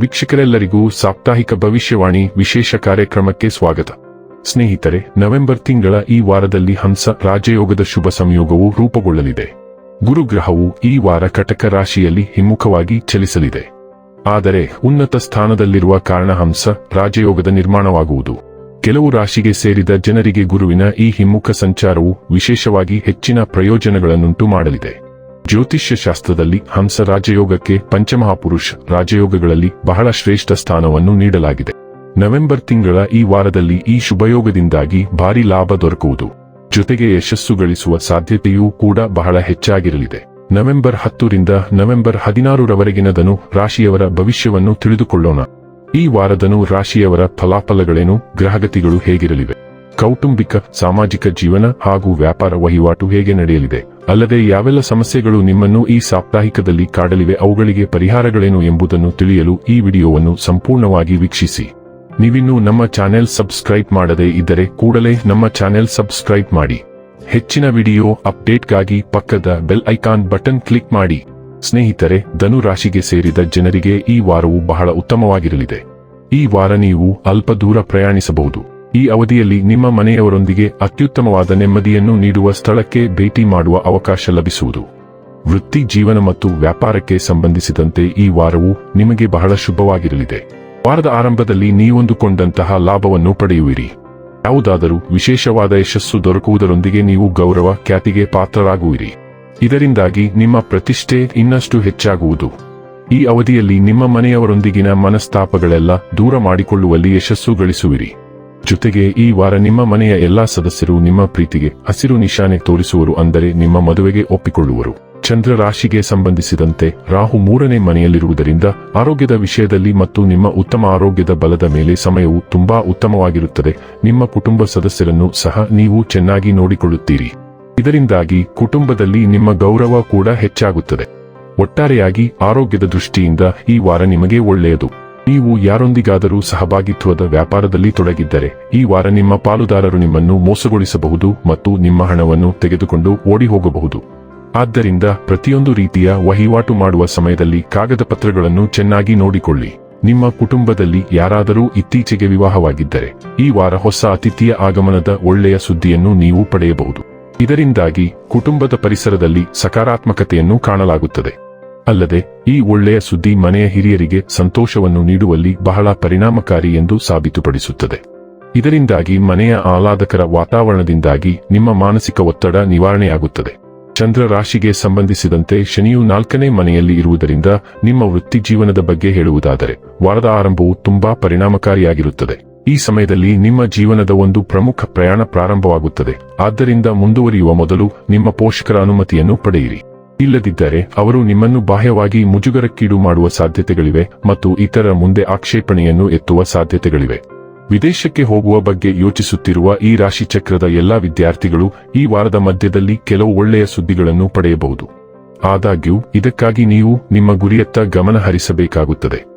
ವೀಕ್ಷಕರೆಲ್ಲರಿಗೂ ಸಾಪ್ತಾಹಿಕ ಭವಿಷ್ಯವಾಣಿ ವಿಶೇಷ ಕಾರ್ಯಕ್ರಮಕ್ಕೆ ಸ್ವಾಗತ. ಸ್ನೇಹಿತರೆ, ನವೆಂಬರ್ ತಿಂಗಳ ಈ ವಾರದಲ್ಲಿ ಹಂಸ ರಾಜಯೋಗದ ಶುಭ ಸಂಯೋಗವು ರೂಪುಗೊಳ್ಳಲಿದೆ. ಗುರುಗ್ರಹವು ಈ ವಾರ ಕಟಕ ರಾಶಿಯಲ್ಲಿ ಹಿಮ್ಮುಖವಾಗಿ ಚಲಿಸಲಿದೆ. ಆದರೆ ಉನ್ನತ ಸ್ಥಾನದಲ್ಲಿರುವ ಕಾರಣ ಹಂಸ ರಾಜಯೋಗದ ನಿರ್ಮಾಣವಾಗುವುದು. ಕೆಲವು ರಾಶಿಗೆ ಸೇರಿದ ಜನರಿಗೆ ಗುರುವಿನ ಈ ಹಿಮ್ಮುಖ ಸಂಚಾರವು ವಿಶೇಷವಾಗಿ ಹೆಚ್ಚಿನ ಪ್ರಯೋಜನಗಳನ್ನುಂಟು ಮಾಡಲಿದೆ. ಜ್ಯೋತಿಷ್ಯ ಶಾಸ್ತ್ರದಲ್ಲಿ ಹಂಸ ರಾಜಯೋಗಕ್ಕೆ ಪಂಚಮಹಾಪುರುಷ ರಾಜಯೋಗಗಳಲ್ಲಿ ಬಹಳ ಶ್ರೇಷ್ಠ ಸ್ಥಾನವನ್ನು ನೀಡಲಾಗಿದೆ. ನವೆಂಬರ್ ತಿಂಗಳ ಈ ವಾರದಲ್ಲಿ ಈ ಶುಭಯೋಗದಿಂದಾಗಿ ಭಾರಿ ಲಾಭ ದೊರಕುವುದು. ಜೊತೆಗೆ ಯಶಸ್ಸು ಗಳಿಸುವ ಸಾಧ್ಯತೆಯೂ ಕೂಡ ಬಹಳ ಹೆಚ್ಚಾಗಿರಲಿದೆ. ನವೆಂಬರ್ ಹತ್ತರಿಂದ ನವೆಂಬರ್ ಹದಿನಾರರವರೆಗಿನ ಧನು ರಾಶಿಯವರ ಭವಿಷ್ಯವನ್ನು ತಿಳಿದುಕೊಳ್ಳೋಣ. ಈ ವಾರದನು ರಾಶಿಯವರ ಫಲಾಫಲಗಳೇನು, ಗ್ರಹಗತಿಗಳು ಹೇಗಿರಲಿವೆ? ಕೌಟುಂಬಿಕ, ಸಾಮಾಜಿಕ ಜೀವನ ಹಾಗೂ ವ್ಯಾಪಾರ ವಹಿವಾಟು ಹೇಗೆ ನಡೆಯಲಿದೆ? ಅಲ್ಲದೆ ಯಾವೆಲ್ಲ ಸಮಸ್ಯೆಗಳು ನಿಮ್ಮನ್ನು ಈ ಸಾಪ್ತಾಹಿಕದಲ್ಲಿ ಕಾಡಲಿವೆ, ಅವುಗಳಿಗೆ ಪರಿಹಾರಗಳೇನು ಎಂಬುದನ್ನು ತಿಳಿಯಲು ಈ ವಿಡಿಯೋವನ್ನು ಸಂಪೂರ್ಣವಾಗಿ ವೀಕ್ಷಿಸಿ. ನೀವಿನ್ನೂ ನಮ್ಮ ಚಾನೆಲ್ ಸಬ್ಸ್ಕ್ರೈಬ್ ಮಾಡದೇ ಇದ್ದರೆ ಕೂಡಲೇ ನಮ್ಮ ಚಾನೆಲ್ ಸಬ್ಸ್ಕ್ರೈಬ್ ಮಾಡಿ. ಹೆಚ್ಚಿನ ವಿಡಿಯೋ ಅಪ್ಡೇಟ್ಗಾಗಿ ಪಕ್ಕದ ಬೆಲ್ ಐಕಾನ್ ಬಟನ್ ಕ್ಲಿಕ್ ಮಾಡಿ. ಸ್ನೇಹಿತರೆ, ಧನು ರಾಶಿಗೆ ಸೇರಿದ ಜನರಿಗೆ ಈ ವಾರವು ಬಹಳ ಉತ್ತಮವಾಗಿರಲಿದೆ. ಈ ವಾರ ನೀವು ಅಲ್ಪ ದೂರ ಪ್ರಯಾಣಿಸಬಹುದು. ಈ ಅವಧಿಯಲ್ಲಿ ನಿಮ್ಮ ಮನೆಯವರೊಂದಿಗೆ ಅತ್ಯುತ್ತಮವಾದ ನೆಮ್ಮದಿಯನ್ನು ನೀಡುವ ಸ್ಥಳಕ್ಕೆ ಭೇಟಿ ಮಾಡುವ ಅವಕಾಶ ಲಭಿಸುವುದು. ವೃತ್ತಿ ಜೀವನ ಮತ್ತು ವ್ಯಾಪಾರಕ್ಕೆ ಸಂಬಂಧಿಸಿದಂತೆ ಈ ವಾರವು ನಿಮಗೆ ಬಹಳ ಶುಭವಾಗಿರಲಿದೆ. ವಾರದ ಆರಂಭದಲ್ಲಿ ನೀವೊಂದುಕೊಂಡಂತಹ ಲಾಭವನ್ನು ಪಡೆಯುವಿರಿ. ಯಾವುದಾದರೂ ವಿಶೇಷವಾದ ಯಶಸ್ಸು ದೊರಕುವುದರೊಂದಿಗೆ ನೀವು ಗೌರವ, ಖ್ಯಾತಿಗೆ ಪಾತ್ರರಾಗುವಿರಿ. ಇದರಿಂದಾಗಿ ನಿಮ್ಮ ಪ್ರತಿಷ್ಠೆ ಇನ್ನಷ್ಟು ಹೆಚ್ಚಾಗುವುದು. ಈ ಅವಧಿಯಲ್ಲಿ ನಿಮ್ಮ ಮನೆಯವರೊಂದಿಗಿನ ಮನಸ್ತಾಪಗಳೆಲ್ಲ ದೂರ ಮಾಡಿಕೊಳ್ಳುವಲ್ಲಿ ಯಶಸ್ಸು ಗಳಿಸುವಿರಿ. ಜೊತೆಗೆ ಈ ವಾರ ನಿಮ್ಮ ಮನೆಯ ಎಲ್ಲಾ ಸದಸ್ಯರು ನಿಮ್ಮ ಪ್ರೀತಿಗೆ ಹಸಿರು ನಿಶಾನೆ ತೋರಿಸುವರು ಅಂದರೆ ನಿಮ್ಮ ಮದುವೆಗೆ ಒಪ್ಪಿಕೊಳ್ಳುವರು. ಚಂದ್ರ ರಾಶಿಗೆ ಸಂಬಂಧಿಸಿದಂತೆ ರಾಹು ಮೂರನೇ ಮನೆಯಲ್ಲಿರುವುದರಿಂದ ಆರೋಗ್ಯದ ವಿಷಯದಲ್ಲಿ ಮತ್ತು ನಿಮ್ಮ ಉತ್ತಮ ಆರೋಗ್ಯದ ಬಲದ ಮೇಲೆ ಸಮಯವು ತುಂಬಾ ಉತ್ತಮವಾಗಿರುತ್ತದೆ. ನಿಮ್ಮ ಕುಟುಂಬ ಸದಸ್ಯರನ್ನು ಸಹ ನೀವು ಚೆನ್ನಾಗಿ ನೋಡಿಕೊಳ್ಳುತ್ತೀರಿ. ಇದರಿಂದಾಗಿ ಕುಟುಂಬದಲ್ಲಿ ನಿಮ್ಮ ಗೌರವ ಕೂಡ ಹೆಚ್ಚಾಗುತ್ತದೆ. ಒಟ್ಟಾರೆಯಾಗಿ ಆರೋಗ್ಯದ ದೃಷ್ಟಿಯಿಂದ ಈ ವಾರ ನಿಮಗೆ ಒಳ್ಳೆಯದು. ನೀವು ಯಾರೊಂದಿಗಾದರೂ ಸಹಭಾಗಿತ್ವದ ವ್ಯಾಪಾರದಲ್ಲಿ ತೊಡಗಿದ್ದರೆ, ಈ ವಾರ ನಿಮ್ಮ ಪಾಲುದಾರರು ನಿಮ್ಮನ್ನು ಮೋಸಗೊಳಿಸಬಹುದು ಮತ್ತು ನಿಮ್ಮ ಹಣವನ್ನು ತೆಗೆದುಕೊಂಡು ಓಡಿ ಹೋಗಬಹುದು ಆದ್ದರಿಂದ ಪ್ರತಿಯೊಂದು ರೀತಿಯ ವಹಿವಾಟು ಮಾಡುವ ಸಮಯದಲ್ಲಿ ಕಾಗದ ಪತ್ರಗಳನ್ನು ಚೆನ್ನಾಗಿ ನೋಡಿಕೊಳ್ಳಿ. ನಿಮ್ಮ ಕುಟುಂಬದಲ್ಲಿ ಯಾರಾದರೂ ಇತ್ತೀಚೆಗೆ ವಿವಾಹವಾಗಿದ್ದರೆ, ಈ ವಾರ ಹೊಸ ಅತಿಥಿಯ ಆಗಮನದ ಒಳ್ಳೆಯ ಸುದ್ದಿಯನ್ನು ನೀವು ಪಡೆಯಬಹುದು. ಇದರಿಂದಾಗಿ ಕುಟುಂಬದ ಪರಿಸರದಲ್ಲಿ ಸಕಾರಾತ್ಮಕತೆಯನ್ನು ಕಾಣಲಾಗುತ್ತದೆ. ಅಲ್ಲದೆ, ಈ ಒಳ್ಳೆಯ ಸುದ್ದಿ ಮನೆಯ ಹಿರಿಯರಿಗೆ ಸಂತೋಷವನ್ನು ನೀಡುವಲ್ಲಿ ಬಹಳ ಪರಿಣಾಮಕಾರಿ ಎಂದು ಸಾಬೀತುಪಡಿಸುತ್ತದೆ. ಇದರಿಂದಾಗಿ ಮನೆಯ ಆಹ್ಲಾದಕರ ವಾತಾವರಣದಿಂದಾಗಿ ನಿಮ್ಮ ಮಾನಸಿಕ ಒತ್ತಡ ನಿವಾರಣೆಯಾಗುತ್ತದೆ. ಚಂದ್ರ ರಾಶಿಗೆ ಸಂಬಂಧಿಸಿದಂತೆ ಶನಿಯು ನಾಲ್ಕನೇ ಮನೆಯಲ್ಲಿ ಇರುವುದರಿಂದ ನಿಮ್ಮ ವೃತ್ತಿ ಜೀವನದ ಬಗ್ಗೆ ಹೇಳುವುದಾದರೆ, ವಾರದ ಆರಂಭವು ತುಂಬಾ ಪರಿಣಾಮಕಾರಿಯಾಗಿರುತ್ತದೆ. ಈ ಸಮಯದಲ್ಲಿ ನಿಮ್ಮ ಜೀವನದ ಒಂದು ಪ್ರಮುಖ ಪ್ರಯಾಣ ಪ್ರಾರಂಭವಾಗುತ್ತದೆ. ಆದ್ದರಿಂದ ಮುಂದುವರಿಯುವ ಮೊದಲು ನಿಮ್ಮ ಪೋಷಕರ ಅನುಮತಿಯನ್ನು ಪಡೆಯಿರಿ. ಇಲ್ಲದಿದ್ದರೆ ಅವರು ನಿಮ್ಮನ್ನು ಬಾಹ್ಯವಾಗಿ ಮುಜುಗರಕ್ಕೀಡು ಮಾಡುವ ಸಾಧ್ಯತೆಗಳಿವೆ ಮತ್ತು ಇತರ ಮುಂದೆ ಆಕ್ಷೇಪಣೆಯನ್ನು ಎತ್ತುವ ಸಾಧ್ಯತೆಗಳಿವೆ. ವಿದೇಶಕ್ಕೆ ಹೋಗುವ ಬಗ್ಗೆ ಯೋಚಿಸುತ್ತಿರುವ ಈ ರಾಶಿ ಚಕ್ರದ ಎಲ್ಲಾ ವಿದ್ಯಾರ್ಥಿಗಳು ಈ ವಾರದ ಮಧ್ಯದಲ್ಲಿ ಕೆಲವು ಒಳ್ಳೆಯ ಸುದ್ದಿಗಳನ್ನು ಪಡೆಯಬಹುದು. ಆದಾಗ್ಯೂ, ಇದಕ್ಕಾಗಿ ನೀವು ನಿಮ್ಮ ಗುರಿಯತ್ತ ಗಮನ ಹರಿಸಬೇಕಾಗುತ್ತದೆ.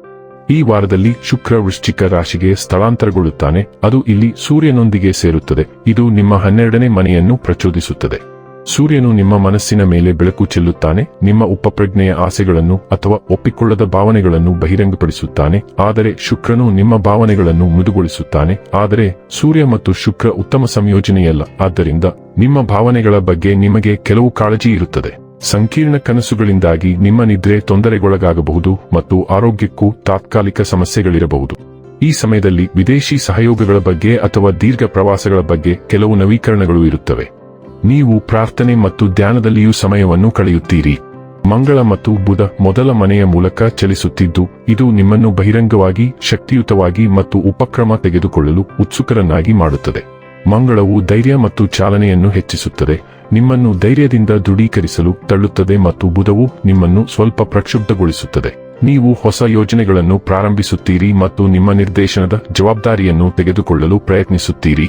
ಈ ವಾರದಲ್ಲಿ ಶುಕ್ರ ವೃಶ್ಚಿಕ ರಾಶಿಗೆ ಸ್ಥಳಾಂತರಗೊಳ್ಳುತ್ತಾನೆ. ಅದು ಇಲ್ಲಿ ಸೂರ್ಯನೊಂದಿಗೆ ಸೇರುತ್ತದೆ. ಇದು ನಿಮ್ಮ ಹನ್ನೆರಡನೇ ಮನೆಯನ್ನು ಪ್ರಚೋದಿಸುತ್ತದೆ. ಸೂರ್ಯನು ನಿಮ್ಮ ಮನಸ್ಸಿನ ಮೇಲೆ ಬೆಳಕು ಚೆಲ್ಲುತ್ತಾನೆ, ನಿಮ್ಮ ಉಪಪ್ರಜ್ಞೆಯ ಆಸೆಗಳನ್ನು ಅಥವಾ ಒಪ್ಪಿಕೊಳ್ಳದ ಭಾವನೆಗಳನ್ನು ಬಹಿರಂಗಪಡಿಸುತ್ತಾನೆ, ಆದರೆ ಶುಕ್ರನು ನಿಮ್ಮ ಭಾವನೆಗಳನ್ನು ಮೃದುಗೊಳಿಸುತ್ತಾನೆ, ಆದರೆ ಸೂರ್ಯ ಮತ್ತು ಶುಕ್ರ ಉತ್ತಮ ಸಂಯೋಜನೆಯಲ್ಲ, ಆದ್ದರಿಂದ ನಿಮ್ಮ ಭಾವನೆಗಳ ಬಗ್ಗೆ ನಿಮಗೆ ಕೆಲವು ಕಾಳಜಿ ಇರುತ್ತದೆ. ಸಂಕೀರ್ಣ ಕನಸುಗಳಿಂದಾಗಿ ನಿಮ್ಮ ನಿದ್ರೆ ತೊಂದರೆಗೊಳಗಾಗಬಹುದು ಮತ್ತು ಆರೋಗ್ಯಕ್ಕೂ ತಾತ್ಕಾಲಿಕ ಸಮಸ್ಯೆಗಳಿರಬಹುದು. ಈ ಸಮಯದಲ್ಲಿ ವಿದೇಶಿ ಸಹಯೋಗಗಳ ಬಗ್ಗೆ ಅಥವಾ ದೀರ್ಘ ಪ್ರವಾಸಗಳ ಬಗ್ಗೆ ಕೆಲವು ನವೀಕರಣಗಳು ಇರುತ್ತವೆ. ನೀವು ಪ್ರಾರ್ಥನೆ ಮತ್ತು ಧ್ಯಾನದಲ್ಲಿಯೂ ಸಮಯವನ್ನು ಕಳೆಯುತ್ತೀರಿ. ಮಂಗಳ ಮತ್ತು ಬುಧ ಮೊದಲ ಮನೆಯ ಮೂಲಕ ಚಲಿಸುತ್ತಿದ್ದು, ಇದು ನಿಮ್ಮನ್ನು ಬಹಿರಂಗವಾಗಿ, ಶಕ್ತಿಯುತವಾಗಿ ಮತ್ತು ಉಪಕ್ರಮ ತೆಗೆದುಕೊಳ್ಳಲು ಉತ್ಸುಕರನ್ನಾಗಿ ಮಾಡುತ್ತದೆ. ಮಂಗಳವು ಧೈರ್ಯ ಮತ್ತು ಚಾಲನೆಯನ್ನು ಹೆಚ್ಚಿಸುತ್ತದೆ, ನಿಮ್ಮನ್ನು ಧೈರ್ಯದಿಂದ ದೃಢೀಕರಿಸಲು ತಳ್ಳುತ್ತದೆ ಮತ್ತು ಬುಧವು ನಿಮ್ಮನ್ನು ಸ್ವಲ್ಪ ಪ್ರಕ್ಷುಬ್ಧಗೊಳಿಸುತ್ತದೆ. ನೀವು ಹೊಸ ಯೋಜನೆಗಳನ್ನು ಪ್ರಾರಂಭಿಸುತ್ತೀರಿ ಮತ್ತು ನಿಮ್ಮ ನಿರ್ದೇಶನದ ಜವಾಬ್ದಾರಿಯನ್ನು ತೆಗೆದುಕೊಳ್ಳಲು ಪ್ರಯತ್ನಿಸುತ್ತೀರಿ.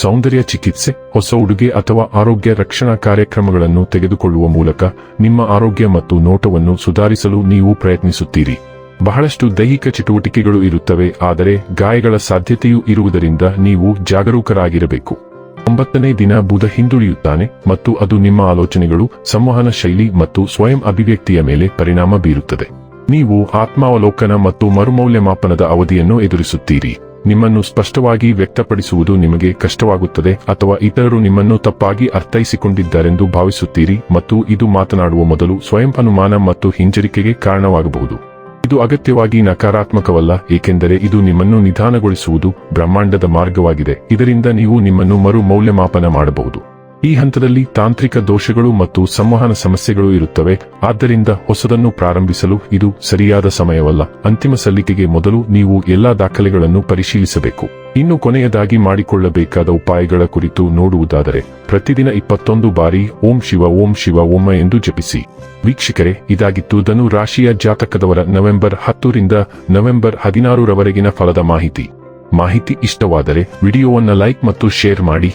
ಸೌಂದರ್ಯ ಚಿಕಿತ್ಸೆ, ಹೊಸ ಉಡುಗೆ ಅಥವಾ ಆರೋಗ್ಯ ರಕ್ಷಣಾ ಕಾರ್ಯಕ್ರಮಗಳನ್ನು ತೆಗೆದುಕೊಳ್ಳುವ ಮೂಲಕ ನಿಮ್ಮ ಆರೋಗ್ಯ ಮತ್ತು ನೋಟವನ್ನು ಸುಧಾರಿಸಲು ನೀವು ಪ್ರಯತ್ನಿಸುತ್ತೀರಿ. ಬಹಳಷ್ಟು ದೈಹಿಕ ಚಟುವಟಿಕೆಗಳು ಇರುತ್ತವೆ, ಆದರೆ ಗಾಯಗಳ ಸಾಧ್ಯತೆಯೂ ಇರುವುದರಿಂದ ನೀವು ಜಾಗರೂಕರಾಗಿರಬೇಕು. ಒಂಬತ್ತನೇ ದಿನ ಬುಧ ಹಿಂದುಳಿಯುತ್ತಾನೆ ಮತ್ತು ಅದು ನಿಮ್ಮ ಆಲೋಚನೆಗಳು, ಸಂವಹನ ಶೈಲಿ ಮತ್ತು ಸ್ವಯಂ ಅಭಿವ್ಯಕ್ತಿಯ ಮೇಲೆ ಪರಿಣಾಮ ಬೀರುತ್ತದೆ. ನೀವು ಆತ್ಮಾವಲೋಕನ ಮತ್ತು ಮರುಮೌಲ್ಯಮಾಪನದ ಅವಧಿಯನ್ನು ಎದುರಿಸುತ್ತೀರಿ. ನಿಮ್ಮನ್ನು ಸ್ಪಷ್ಟವಾಗಿ ವ್ಯಕ್ತಪಡಿಸುವುದು ನಿಮಗೆ ಕಷ್ಟವಾಗುತ್ತದೆ ಅಥವಾ ಇತರರು ನಿಮ್ಮನ್ನು ತಪ್ಪಾಗಿ ಅರ್ಥೈಸಿಕೊಂಡಿದ್ದಾರೆಂದು ಭಾವಿಸುತ್ತೀರಿ ಮತ್ತು ಇದು ಮಾತನಾಡುವ ಮೊದಲು ಸ್ವಯಂ ಅನುಮಾನ ಮತ್ತು ಹಿಂಜರಿಕೆಗೆ ಕಾರಣವಾಗಬಹುದು. ಇದು ಅಗತ್ಯವಾಗಿ ನಕಾರಾತ್ಮಕವಲ್ಲ, ಏಕೆಂದರೆ ಇದು ನಿಮ್ಮನ್ನು ನಿಧಾನಗೊಳಿಸುವುದು ಬ್ರಹ್ಮಾಂಡದ ಮಾರ್ಗವಾಗಿದೆ. ಇದರಿಂದ ನೀವು ನಿಮ್ಮನ್ನು ಮರು ಮೌಲ್ಯಮಾಪನ ಮಾಡಬಹುದು. ಈ ಹಂತದಲ್ಲಿ ತಾಂತ್ರಿಕ ದೋಷಗಳು ಮತ್ತು ಸಂವಹನ ಸಮಸ್ಯೆಗಳು ಇರುತ್ತವೆ. ಆದ್ದರಿಂದ ಹೊಸದನ್ನು ಪ್ರಾರಂಭಿಸಲು ಇದು ಸರಿಯಾದ ಸಮಯವಲ್ಲ. ಅಂತಿಮ ಸಲ್ಲಿಕೆಗೆ ಮೊದಲು ನೀವು ಎಲ್ಲಾ ದಾಖಲೆಗಳನ್ನು ಪರಿಶೀಲಿಸಬೇಕು. ಇನ್ನು ಕೊನೆಯದಾಗಿ ಮಾಡಿಕೊಳ್ಳಬೇಕಾದ ಉಪಾಯಗಳ ಕುರಿತು ನೋಡುವುದಾದರೆ, ಪ್ರತಿದಿನ ಇಪ್ಪತ್ತೊಂದು ಬಾರಿ ಓಂ ಶಿವ ಓಂ ಶಿವ ಓಂ ಎಂದು ಜಪಿಸಿ. ವೀಕ್ಷಕರೇ, ಇದಾಗಿತ್ತು ಧನು ರಾಶಿಯ ಜಾತಕದವರ ನವೆಂಬರ್ ಹತ್ತರಿಂದ ನವೆಂಬರ್ ಹದಿನಾರರವರೆಗಿನ ಫಲದ ಮಾಹಿತಿ. ಮಾಹಿತಿ ಇಷ್ಟವಾದರೆ ವಿಡಿಯೋವನ್ನು ಲೈಕ್ ಮತ್ತು ಶೇರ್ ಮಾಡಿ.